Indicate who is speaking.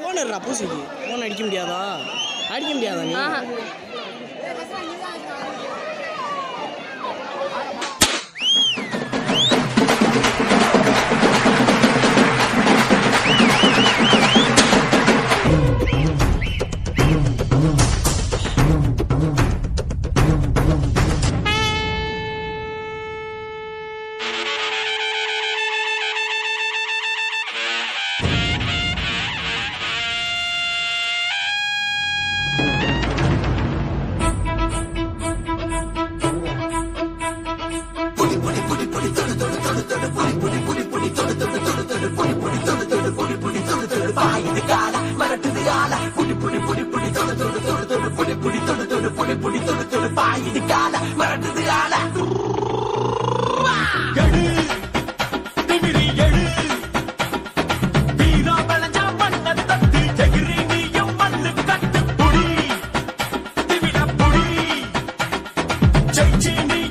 Speaker 1: Phone பூசிக்கு. Phone அடிக்க முடியாதா? அடிக்க முடியாதா நீ? தொடு தொடு புடி புடி புடி புடி தொடு தொடு தொடு தொடு புடி புடி தொடு
Speaker 2: தொடு புடி புடி தொடு தொடு பாயுது கால மரட்டுது ஆல புடி புடி புடி புடி தொடு தொடு தொடு தொடு புடி புடி தொடு தொடு புடி புடி தொடு தொடு பாயுது கால மரட்டுது ஆல எடு திமிரி எடு வீரா பழஞ்சா பண்ணது தத்தி ஜெகிரி நீயும் மண்ணு கட்டு புடி திமிட புடி ஜெயிச்சி நீ